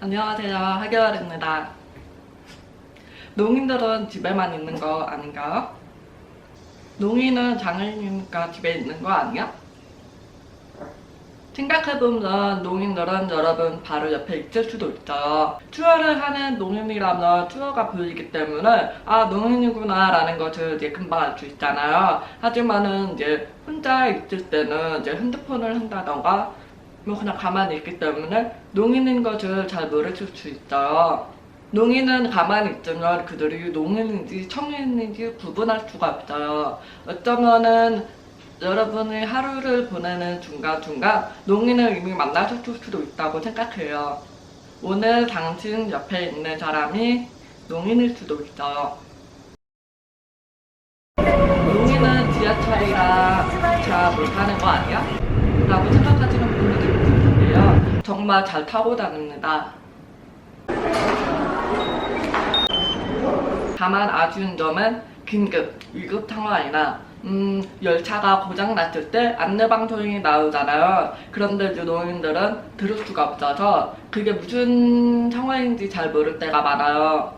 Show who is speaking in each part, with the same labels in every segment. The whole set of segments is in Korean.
Speaker 1: 안녕하세요. 하결입니다. 농인들은 집에만 있는 거 아닌가요? 농인은 장애인이니까 집에 있는 거 아니야? 생각해보면 농인들은 여러분 바로 옆에 있을 수도 있어요. 투어를 하는 농인이라면 투어가 보이기 때문에 아 농인이구나 라는 것을 이제 금방 알 수 있잖아요. 하지만은 이제 혼자 있을 때는 이제 핸드폰을 한다던가 뭐 그냥 가만히 있기 때문에 농인인 것을 잘 모르실 수 있어요. 농인은 가만히 있으면 그들이 농인인지 청인인지 구분할 수가 없어요. 어쩌면은 여러분이 하루를 보내는 중간중간 농인을 이미 만나셨을 수도 있다고 생각해요. 오늘 당신 옆에 있는 사람이 농인일 수도 있어요. 농인은 지하철이랑 기차 못 타는 거 아니야? 라고 생각하시는 분들도 텐데요. 정말 잘 타고 다닙니다. 다만 아쉬운 점은 긴급, 위급 상황이나 음, 열차가 고장 났을 때 안내 방송이 나오잖아요. 그런데 이제 노인들은 들을 수가 없어서 그게 무슨 상황인지 잘 모를 때가 많아요.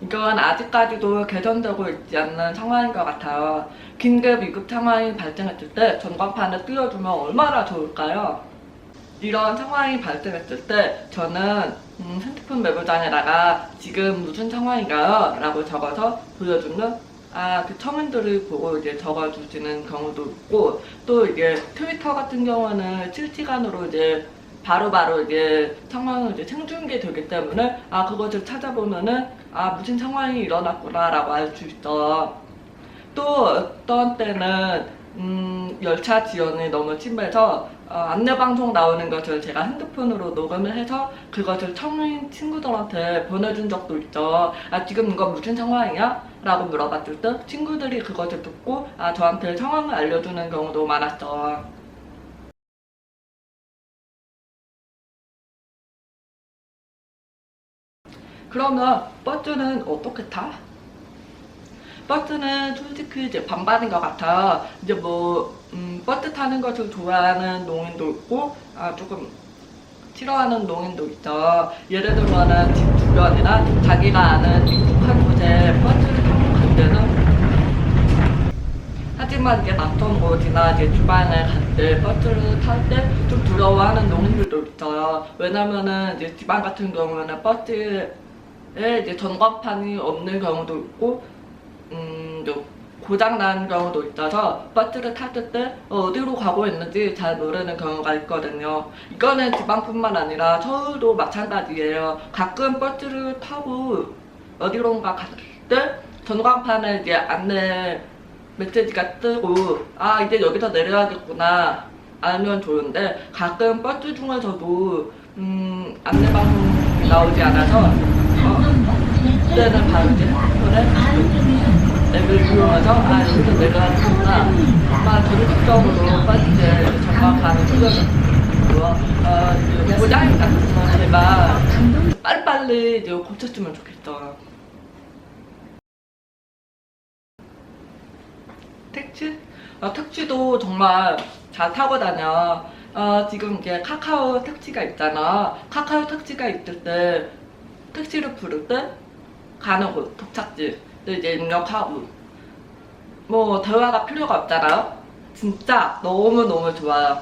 Speaker 1: 이건 아직까지도 개선되고 있지 않는 상황인 것 같아요. 긴급 위급 상황이 발생했을 때 전광판을 띄워주면 얼마나 좋을까요? 이런 상황이 발생했을 때 저는 음, 핸드폰 메모장에다가 지금 무슨 상황인가요? 라고 적어서 보여주면 아, 그 청인들을 보고 이제 적어주시는 경우도 있고 또 이게 트위터 같은 경우는 실시간으로 이제 바로바로 이제 상황을 이제 생중계 되기 때문에 아 그것을 찾아보면은 아 무슨 상황이 일어났구나 라고 알 수 있어. 또 어떤 때는 음, 열차 지연이 너무 심해서 어, 안내방송 나오는 것을 제가 핸드폰으로 녹음을 해서 그것을 청인 친구들한테 보내준 적도 있죠. 아 지금 이거 무슨 상황이야? 라고 물어봤을 때 친구들이 그것을 듣고 아 저한테 상황을 알려주는 경우도 많았죠. 그러면 버스는 어떻게 타? 버스는 솔직히 이제 반반인 것 같아. 이제 뭐, 음, 버스 타는 것을 좋아하는 농인도 있고, 아, 조금 싫어하는 농인도 있어. 예를 들면은 집 주변이나 자기가 아는 익숙한 곳에 버스를 타고 갈 때는 하지만 이제 낯선 곳이나 이제 주변에 갈때 버스를 탈 때 좀 두려워하는 농인들도 있어요. 왜냐면은 이제 지방 같은 경우는 버스에 이제 전광판이 없는 경우도 있고, 음, 좀 고장 난 경우도 있어서 버스를 탔을 때 어디로 가고 있는지 잘 모르는 경우가 있거든요. 이거는 지방뿐만 아니라 서울도 마찬가지예요. 가끔 버스를 타고 어디론가 갔을 때 전광판에 이제 안내 메시지가 뜨고 아 이제 여기서 내려야겠구나 알면 좋은데 가끔 버스 중에서도 음 안내 방송 나오지 않아서 어, 그때는 이제 핸드폰에 앱을 이용해서 아 여기서 내려야겠구나 아마 적극적으로 버스에 전광판을 틀어줬고 어, 고장이 같아서 제가 빨리빨리 이제 고쳤으면 좋겠어. 택시? 어, 택시도 정말 잘 타고 다녀. 어, 지금 이제 카카오 택시가 있잖아. 카카오 택시가 있을 때 택시를 부를 때 곳, 도착지. 이제 입력하고. 뭐, 대화가 필요가 없잖아요. 진짜 너무너무 좋아요.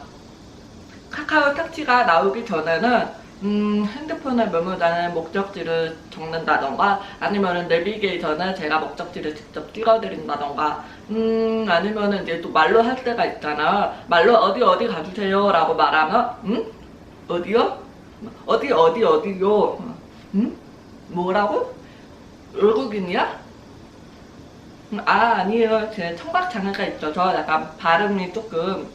Speaker 1: 카카오 택시가 나오기 전에는 음, 핸드폰의 메모장에 목적지를 적는다던가 아니면은 내비게이션에 제가 목적지를 직접 찍어드린다던가 음 아니면은 이제 또 말로 할 때가 있잖아 말로 어디 어디 가주세요 라고 말하면 음? 어디요? 어디 어디 어디요? 음? 뭐라고? 외국인이야? 음, 아 아니에요. 제 청각 장애가 있어서 약간 발음이 조금.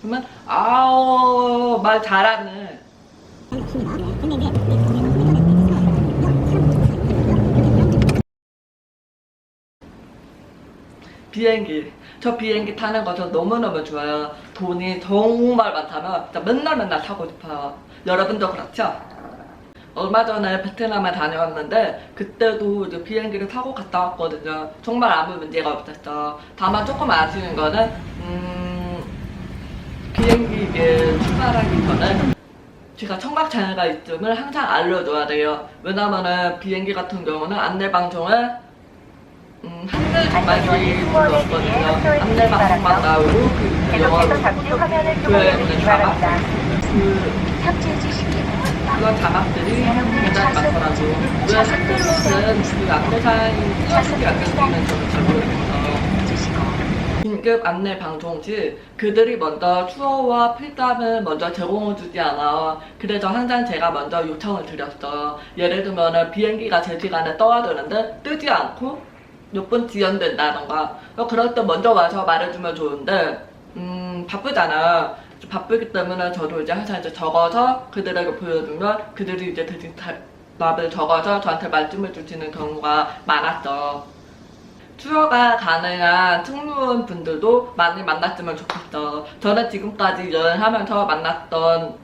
Speaker 1: 그러면 아우 말 잘하네. 비행기. 저 비행기 타는 거 저 너무너무 좋아요. 돈이 정말 많다면 맨날 맨날 타고 싶어요. 여러분도 그렇죠? 얼마 전에 베트남에 다녀왔는데 그때도 이제 비행기를 타고 갔다 왔거든요 정말 아무 문제가 없었어 다만 조금 아쉬운 거는 음 비행기 이게 출발하기 전에 제가 청각 장애가 있음을 항상 알려줘야 돼요. 왜냐면은 비행기 같은 경우는 안내 방송을 음, 한글 정말이 불렀거든요. 안내 방송만 나오고 그 영어로
Speaker 2: 잠시 화면을
Speaker 1: 교회에
Speaker 2: 통화해
Speaker 1: 있는
Speaker 2: 주시기
Speaker 1: 자막
Speaker 2: 바랍니다.
Speaker 1: 그
Speaker 2: 탑재 주시기 바랍니다.
Speaker 1: 그 런 자막들이 굉장히 많더라고. 왜 한글로는 그 안내사항이 사실이 안 되는 저는 잘 모르겠어요.
Speaker 2: 주시고
Speaker 1: 긴급 안내 방송 시 그들이 먼저 추어와 필담을 먼저 제공해주지 않아. 그래서 항상 제가 먼저 요청을 드렸어. 예를 들면 비행기가 제 시간에 떠야 되는데 뜨지 않고 몇 분 지연된다던가. 어, 그럴 때 먼저 와서 말해주면 좋은데 음 바쁘잖아. 바쁘기 때문에 저도 이제 항상 이제 적어서 그들에게 보여주면 그들이 이제 대신 다- 답을 적어서 저한테 말씀해 주시는 경우가 많았어. 투어가 가능한 승무원 분들도 많이 만났으면 좋겠어. 저는 지금까지 여행하면서 만났던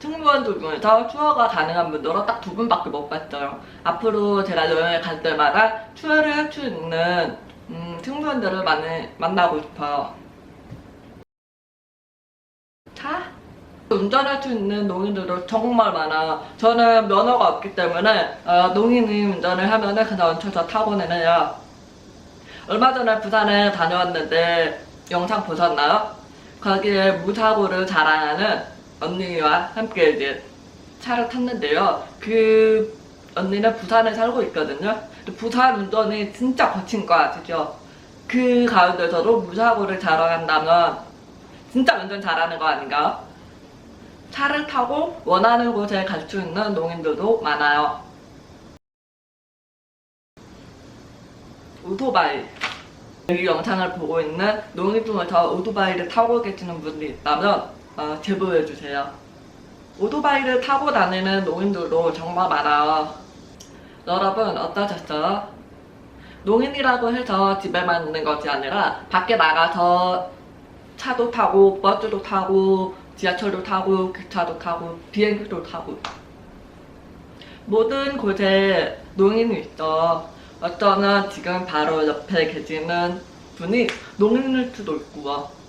Speaker 1: 승무원들 중에서 투어가 가능한 분들은 딱 두 분밖에 못 봤어요. 앞으로 제가 여행을 갈 때마다 투어를 할 수 있는 음, 승무원들을 많이 만나고 싶어요. 차? 운전할 수 있는 농인들도 정말 많아. 저는 면허가 없기 때문에 어, 농인이 운전을 하면 은 그냥 얹혀서 타고 내려요. 얼마 전에 부산에 다녀왔는데 영상 보셨나요? 거기에 무사고를 자랑하는 언니와 함께 이제 차를 탔는데요. 그 언니는 부산에 살고 있거든요. 부산 운전이 진짜 거친 거 아시죠? 그 가운데서도 무사고를 자랑한다면 진짜 운전 잘하는 거 아닌가요? 차를 타고 원하는 곳에 갈 수 있는 농인들도 많아요. 오토바이. 이 영상을 보고 있는 농인 중에서 오토바이를 타고 계시는 분이 있다면 어, 제보해 주세요. 오토바이를 타고 다니는 농인들도 정말 많아요. 여러분 어떠셨어요? 농인이라고 해서 집에만 있는 것이 아니라 밖에 나가서 차도 타고 버스도 타고 지하철도 타고 기차도 타고 비행기도 타고 모든 곳에 농인이 있어. 어쩌면 지금 바로 옆에 계시는 분이 농인일 수도 있고요.